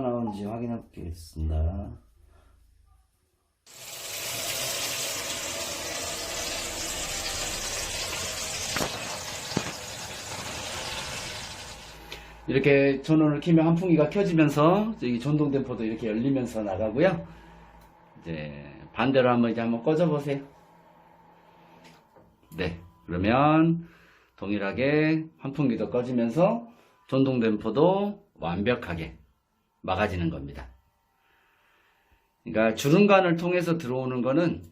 나오는지 확인해 보겠습니다. 이렇게 전원을 키면 환풍기가 켜지면서 여기 전동 댐퍼도 이렇게 열리면서 나가고요. 이제 반대로 한번 이제 한번 꺼져 보세요. 네, 그러면 동일하게 환풍기도 꺼지면서 전동 댐퍼도 완벽하게 막아지는 겁니다. 그러니까 주름관을 통해서 들어오는 거는